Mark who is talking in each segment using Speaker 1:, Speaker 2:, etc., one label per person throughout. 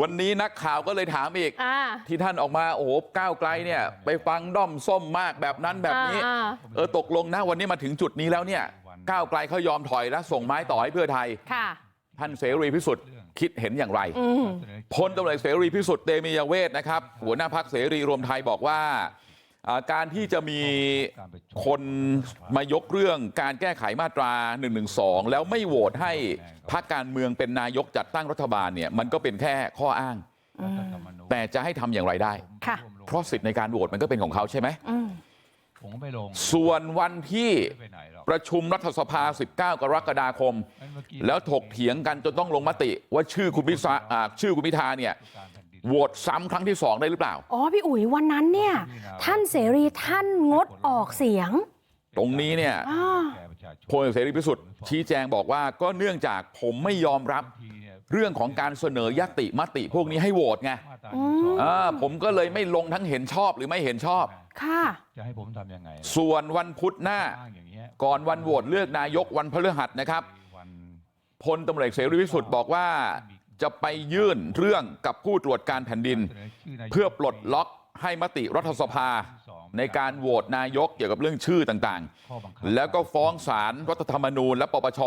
Speaker 1: วันนี้นักข่าวก็เลยถามอีก
Speaker 2: อ่า
Speaker 1: ที่ท่านออกมาโอ้โหก้าวไกลเนี่ยไปฟังด้อมส้มมากแบบนั้นแบบนี้
Speaker 2: อ่า
Speaker 1: เออตกลงนะวันนี้มาถึงจุดนี้แล้วเนี่ยก้าวไกลเขายอมถอยแล้วส่งไม้ต่อให้เพื่อไทย
Speaker 2: ค่ะ
Speaker 1: ท่านเสรีพิสุทธิ์คิดเห็นอย่างไร
Speaker 2: อืม
Speaker 1: พลตำรวจเอกเสรีพิสุทธิ์เตมียเวทนะครับหัวหน้าพักเสรีรวมไทยบอกว่าอ่า การที่จะมีคนมายกเรื่องการแก้ไขมาตรา112แล้วไม่โหวตให้พักการเมืองเป็นนายกจัดตั้งรัฐบาลเนี่ยมันก็เป็นแค่ข้ออ้างแต่จะให้ทำอย่างไรได้
Speaker 2: ค่ะ
Speaker 1: เพราะสิทธิ์ในการโหวตมันก็เป็นของเขาใช่ไหม
Speaker 2: อืม
Speaker 3: ผมก็ไม่ลง
Speaker 1: ส่วนวันที่
Speaker 3: ไม่ไปไหนหรอก
Speaker 1: ประชุมรัฐสภา19กรกฎาคมแล้วถกเถียงกันจนต้องลงมติว่าชื่อคุณพิธาอ่าชื่อคุณพิธาเนี่ย โหวตซ้ำครั้งที่สองได้หรือเปล่า
Speaker 2: อ๋อพี่อุ๋ยวันนั้นเนี่ยท่านเสรีท่านงดออกเสียง
Speaker 1: ตรงนี้เนี่ย
Speaker 2: อ่า
Speaker 1: พลเอกเสรีพิสุทธิ์ชี้แจงบอกว่าก็เนื่องจากผมไม่ยอมรับเรื่องของการเสนอยติมติพวกนี้ให้โหวตไง
Speaker 2: อืม
Speaker 1: อ่าผมก็เลยไม่ลงทั้งเห็นชอบหรือไม่เห็นชอบ
Speaker 2: ค่ะ
Speaker 3: จะให้ผมทำยังไง
Speaker 1: ส่วนวันพุธหน้า
Speaker 3: อ้างอย่างเงี้ย
Speaker 1: ก่อนวันโหวตเลือกนายกวันพฤหัสนะครับ
Speaker 3: วัน
Speaker 1: พลตำรวจเอกเสรีพิสุทธิ์บอกว่า จะไปยื่นเรื่องกับผู้ตรวจการแผ่นดิน
Speaker 3: เสนอชื่นายก
Speaker 1: เพื่อปลดล็อกให้มติรัฐสภาในการโหวตนายกเกี่ยวกับเรื่องชื่อต่าง
Speaker 3: ข้อบังคับ
Speaker 1: ๆแล้วก็ฟ้องศาลรัฐธรรมนูญและปปช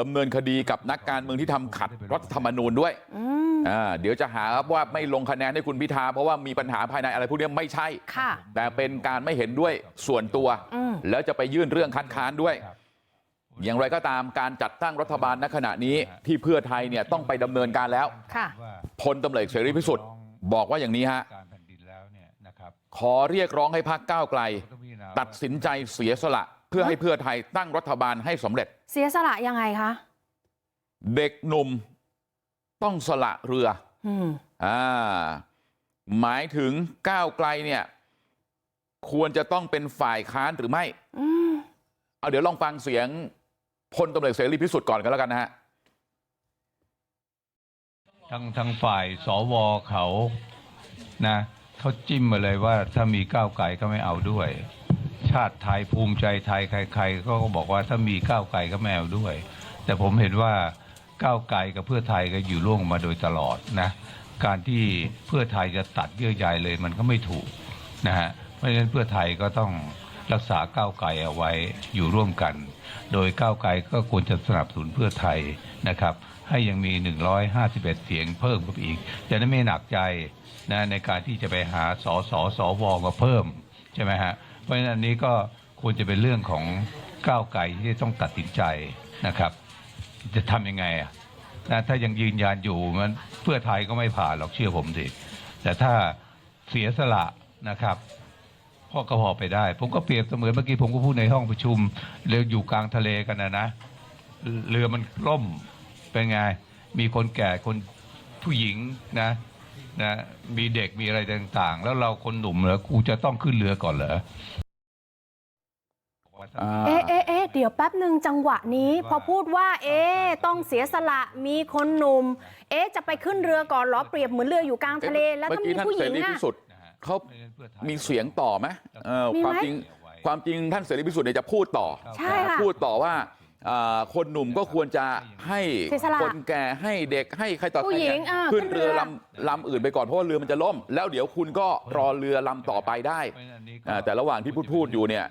Speaker 1: ดำเนินคดีกับนักการเมืองที่ทำขัดรัฐธรรมนูญด้วย
Speaker 2: อืม
Speaker 1: อ่าเดี๋ยวจะหาว่าไม่ลงคะแนนให้คุณพิธาเพราะว่ามีปัญหาภายในอะไรพวกนี้ไม่ใช่
Speaker 2: ค่ะ
Speaker 1: แต่เป็นการไม่เห็นด้วยส่วนตัว
Speaker 2: อืม
Speaker 1: แล้วจะไปยื่นเรื่องคัดค้านด้วย
Speaker 3: ครับ
Speaker 1: อย่างไรก็ตามการจัดตั้งรัฐบาลณขณะนี้ที่เพื่อไทยเนี่ยต้องไปดำเนินการแล้ว
Speaker 2: ค่ะ
Speaker 3: ว่า
Speaker 1: พลตำรวจเอกเสรีพิสุทธิ์บอกว่าอย่างนี้ฮะ
Speaker 3: การแผ่นดินแล้วเนี่ยนะครับ
Speaker 1: ขอเรียกร้องให้พรรคก้าวไกล
Speaker 3: ต้องพิจารณา
Speaker 1: ตัดสินใจเสียสละเพื่อให้เพื่อไทยตั้งรัฐบาลให้สำเร็จ
Speaker 2: เสียสละยังไงคะ
Speaker 1: เด็กหนุ่มต้องสละเรือ
Speaker 2: อืม
Speaker 1: อ่าหมายถึงก้าวไกลเนี่ยควรจะต้องเป็นฝ่ายค้านหรือไม่
Speaker 2: อืม
Speaker 1: เอาเดี๋ยวลองฟังเสียงพล ตำรวจเอกเสรีพิสุทธิ์ก่อนกันแล้วกันนะฮะ
Speaker 3: โดยก้าวไกลก็ควรจะสนับสนุนเพื่อไทยนะครับ ให้ยังมี 151 เสียงเพิ่มขึ้นอีก จะได้ไม่หนักใจนะในการที่จะไปหาสอสอสอวอมาเพิ่มใช่ไหมฮะเพราะฉะนั้นนี้ก็ควรจะเป็นเรื่องของก้าวไกลที่ต้องตัดสินใจนะครับ จะทำยังไงอะนะถ้ายังยืนยันอยู่มันเพื่อไทยก็ไม่ผ่านหรอกเชื่อผมสิแต่ถ้าเสียสละนะครับ พ่อก็พอไปได้ ผมก็เปรียบเสมือนเมื่อกี้ผมก็พูดในห้องประชุมเรืออยู่กลางทะเลกันนะนะเรือมันล่มเป็นไง มีคนแก่คนผู้หญิงนะนะมีเด็กมีอะไรต่างๆ แล้วเราคนหนุ่มเหรอกูจะต้องขึ้นเรือก่อนเหรอ
Speaker 1: อ่า
Speaker 2: เอ๊ะเอ๊ะเอ๊ะเดี๋ยวแป๊บหนึ่งจังหวะนี้ พอพูดว่า เอ๊ะต้องเสียสละมีคนหนุ่ม เอ๊ะจะไปขึ้นเรือก่อนเหรอเปรียบเหมือนเรืออยู่กลางทะเล แล้ว
Speaker 1: เมื่อ
Speaker 2: ถ้า
Speaker 1: กี้
Speaker 2: มี
Speaker 1: ท่าน
Speaker 2: ผู้ห
Speaker 1: เส
Speaker 2: ญิง
Speaker 1: รี
Speaker 2: อะ
Speaker 1: พิสุทธิ์ เขามีเสียงต่อไหมเออ
Speaker 2: มีไหม
Speaker 1: ความจริงความจริงท่านเสรีพิสุทธิ์เนี่ยจะพูดต่อ
Speaker 2: ใช่ค่ะ
Speaker 1: พูดต่อว่าอ่าคนหนุ่มก็ควรจะให้
Speaker 2: เสียสละ
Speaker 1: คนแก่ให้เด็กให้ใครต่อใคร
Speaker 2: ผู้หญิง
Speaker 1: เนี่ย
Speaker 2: อ่า
Speaker 1: ขึ้น
Speaker 2: ขึ้นเรื
Speaker 1: เรือ
Speaker 2: อ
Speaker 1: ลำลำอื่นไปก่อนเพราะว่าเรือมันจะล่มแล้วเดี๋ยวคุณก็รอเรือลำต่อไปได้อ่าแต่ระหว่างที่พูดพูดอยู่เนี่ย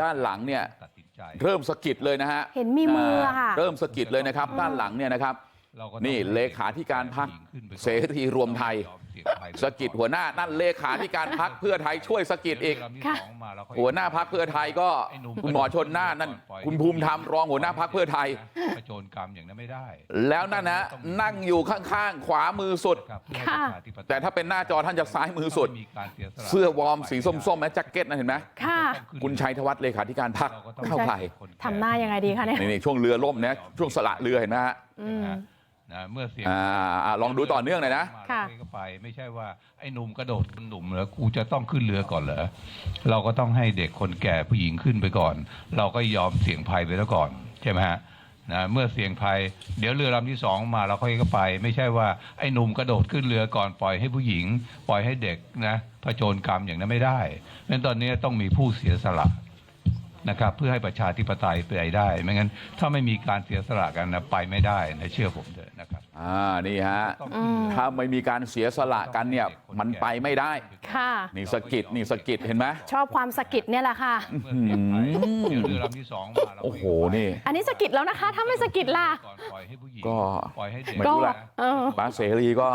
Speaker 1: ด้านหลังเนี่ย
Speaker 3: ตัดสินใจ
Speaker 1: เริ่มสะกิดเลยนะฮะ
Speaker 2: เห็นมีมืออะค่ะ
Speaker 1: เริ่มสะกิดเลยนะครับด้านหลังเนี่ยนะครับ
Speaker 3: เราก็ต้อง
Speaker 1: นี่เลขาธิการพรรคเสรีรวมไทย สะกิดหัวหน้านั่นเลขาธิการพักเพื่อไทยช่วยสะกิดอีก
Speaker 2: ค่ะ
Speaker 1: หัวหน้าพักเพื่อไทยก็คุณหมอชนน่านนั่นคุณภูมิธรรมรองหัวหน้าพักเพื่อไทย
Speaker 3: ประโจนกรรมอย่างนั้นไม่ได้
Speaker 1: แล้วนั่นนะนั่งอยู่ข้างๆขวามือสุด
Speaker 3: ครับ
Speaker 2: ค่ะ
Speaker 1: แต่ถ้าเป็นหน้าจอท่านจะซ้ายมือสุด
Speaker 3: มีการสียสละ
Speaker 1: เสื้อวอร์มสีส้มๆแมแจ็คเก็ตนะเห็นไหม
Speaker 2: ค่ะ
Speaker 1: คุณชัยธวัฒน์เลขาธิการพักเข้าไทย
Speaker 2: ทำหน้ายังไงดีคะเนี่ย
Speaker 1: นี่ๆช่วงเรือล่มนะช่วงสละเรือเห็นไหมฮะ
Speaker 2: อืม
Speaker 3: นะเมื่อเสียง
Speaker 1: อ่าอ่าลองดูต่อเนื่องหน่อยนะ
Speaker 2: ค่ะ
Speaker 3: ก็ไปไม่ใช่ว่าไอ้หนุ่มกระโดดคนหนุ่มเหรอกูจะต้องขึ้นเรือก่อนเหรอเราก็ต้องให้เด็กคนแก่ผู้หญิงขึ้นไปก่อน เราก็ยอมเสี่ยงภัยไปแล้วก่อนใช่ไหมฮะนะเมื่อเสี่ยงภัย เดี๋ยวเรือลำที่สองมาเราค่อยก็ไป ไม่ใช่ว่าไอ้หนุ่มกระโดดขึ้นเรือก่อนปล่อยให้ผู้หญิง ปล่อยให้เด็กนะผจญกรรมอย่างนั้นไม่ได้เพราะฉะนั้นตอนนี้ต้องมีผู้เสียสละ นะครับเพื่อให้ประชาธิปไตยไปได้ ไม่งั้นถ้าไม่มีการเสียสละกันนะไปไม่ได้นะเชื่อผมเถอะนะครับ
Speaker 1: อ่านี่ฮะ
Speaker 3: ต้อง
Speaker 2: อืม
Speaker 1: ถ้าไม่มีการเสียสละกันเนี่ยมันไปไม่ได้
Speaker 2: ค่ะ
Speaker 1: นี่สะกิดนี่สะกิดเห็นไหม
Speaker 2: ชอบความสะกิดเนี่ยแหละค่ะ
Speaker 3: เมื่อเสียงไปเดี๋ยวเรือลำที่สองมาเรา
Speaker 1: โอ้โหนี่
Speaker 2: อันนี้สะกิดแล้วนะคะ ถ้าไม่สะกิดล่ะ
Speaker 3: ก่อนปล่อยให้ผู้หญิง
Speaker 1: ก็
Speaker 3: ปล่อยให้เด็ก
Speaker 1: ไม่รู้แหละ
Speaker 2: เออ
Speaker 1: ป้าเสรีก็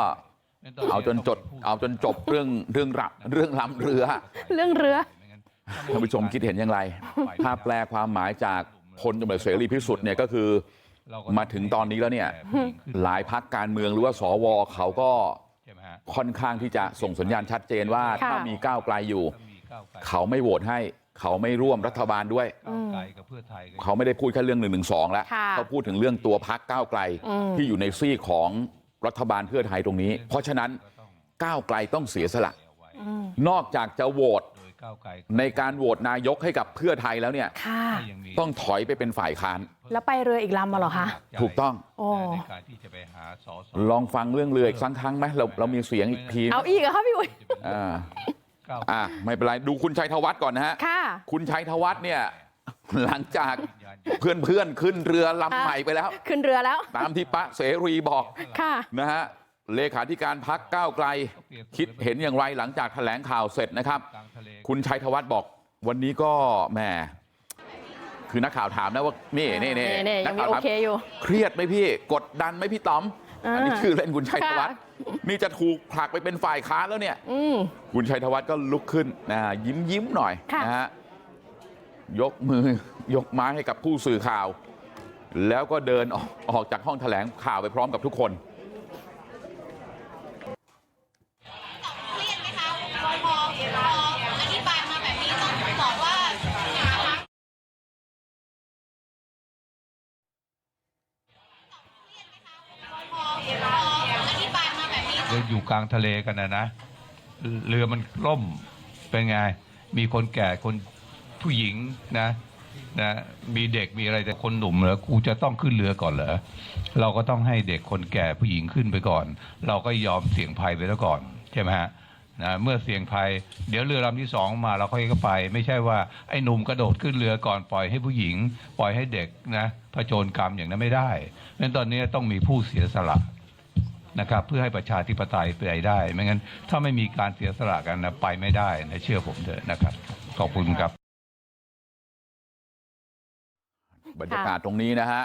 Speaker 1: เอาจนจด เอาจนจบเรื่องเรื่องรับเรื่องลำเรือ
Speaker 2: เรื่องเรือ
Speaker 1: ท่านผู้ชมคิดเห็นอย่างไรถ้าแปลความหมายจากพลตำรวจเสรีพิสุทธิ์เนี่ยก็คือมาถึงตอนนี้แล้วเนี่ยหลายพักการเมืองหรือว่าสวเขาก็
Speaker 3: ใช่ไหมฮะ
Speaker 1: ค่อนข้างที่จะส่งสัญญาณชัดเจนว่า
Speaker 2: ค่ะ
Speaker 1: ถ้ามีก้าวไกลอยู่
Speaker 3: ถ้ามีก้าวไกล
Speaker 1: เขาไม่โหวตให้เขาไม่ร่วมรัฐบาลด้วย
Speaker 3: ก้าวไกลกับเพื่อไทยก็
Speaker 1: เขาไม่ได้พูดแค่เรื่องหนึ่งหนึ่งสองแล้ว
Speaker 2: ค่ะ
Speaker 1: เขาพูดถึงเรื่องตัวพักก้าวไกล
Speaker 2: อืม
Speaker 1: ที่อยู่ในซีกของรัฐบาลเพื่อไทยตรงนี้เพราะฉะนั้นก้าวไกลต้องเสียสละ
Speaker 3: เอาไว้
Speaker 2: อืม
Speaker 1: นอกจากจะโหวต
Speaker 3: โดยก้าวไกล
Speaker 1: ในการโหวตนายกให้กับเพื่อไทยแล้วเนี่ย
Speaker 2: ค่ะ
Speaker 3: ยังมี
Speaker 1: ต้องถอยไปเป็นฝ่ายค้าน
Speaker 2: แล้วไปเรืออีกลำมาเหรอคะ
Speaker 1: ถูกต้อง
Speaker 2: โอ้
Speaker 3: ในการที่จะไปหาสอส
Speaker 1: ลองฟังเรื่องเรืออีกสักครั้งไหมเราเรามีเสียงอีกที
Speaker 2: เอาอีกเหรอคะพี่อุ๋ย
Speaker 1: อ่า
Speaker 3: ก้าว
Speaker 1: อ่าไม่เป็นไรดูคุณชัยธวัฒน์ก่อนนะฮะ
Speaker 2: ค่ะ
Speaker 1: คุณชัยธวัฒน์เนี่ยหลังจากเพื่อนเพื่อนๆขึ้นเรือลำใหม่ไปแล้ว
Speaker 2: ขึ้นเรือแล้ว
Speaker 1: ตามที่ปะเสรีบอก
Speaker 2: ค่ะ
Speaker 1: นะฮะ เลขาธิการพักก้าวไกลคิดเห็นอย่างไรหลังจากแถลงข่าวเสร็จนะครับ
Speaker 3: กลางทะเล
Speaker 1: คุณชัยธวัฒน์บอกวันนี้ก็แหมคือนักข่าวถามนะว่านี่นี่นี่
Speaker 2: นี่ๆ
Speaker 1: นั
Speaker 2: ยัง
Speaker 1: ก
Speaker 2: มี
Speaker 1: ข่าว
Speaker 2: โอ
Speaker 1: ถาม
Speaker 2: เคอยู่
Speaker 1: เครียดไหมพี่กดดันไหมพี่ต๋อม
Speaker 2: อ่า
Speaker 1: อันนี้ชื่อเล่นคุณชัยธวัฒน์
Speaker 2: ค่ะ
Speaker 1: นี่จะถูกผลักไปเป็นฝ่ายค้านแล้วเนี่ย
Speaker 2: อืม
Speaker 1: คุณชัยธวัฒน์ก็ลุกขึ้นนะฮะยิ้มยิ้มหน่อย
Speaker 2: ค่ะ
Speaker 1: นะฮะยกมือยกไม้ให้กับผู้สื่อข่าว แล้วก็เดินออกออกจากห้องแถลงข่าวไปพร้อมกับทุกคน
Speaker 3: อยู่กลางทะเลกันนะนะเรือมันล่มเป็นไง มีคนแก่คนผู้หญิงนะนะมีเด็กมีอะไรแต่คนหนุ่มเหรอกูจะต้องขึ้นเรือก่อนเหรอเราก็ต้องให้เด็กคนแก่ผู้หญิงขึ้นไปก่อน เราก็ยอมเสี่ยงภัยไปแล้วก่อนใช่ไหมฮะนะเมื่อเสี่ยงภัย เดี๋ยวเรือลำที่สองมาเราค่อยก็ไป ไม่ใช่ว่าไอ้หนุ่มกระโดดขึ้นเรือก่อนปล่อยให้ผู้หญิง ปล่อยให้เด็กนะผจญกรรมอย่างนั้นไม่ได้เพราะฉะนั้นตอนนี้ต้องมีผู้เสียสละ นะครับ เพื่อให้ประชาธิปไตยไปได้ ไม่งั้นถ้าไม่มีการเสียสละกันนะไปไม่ได้นะเชื่อผมเถอะนะครับ ขอบคุณครับ
Speaker 1: บรรยากาศตรงนี้นะฮะ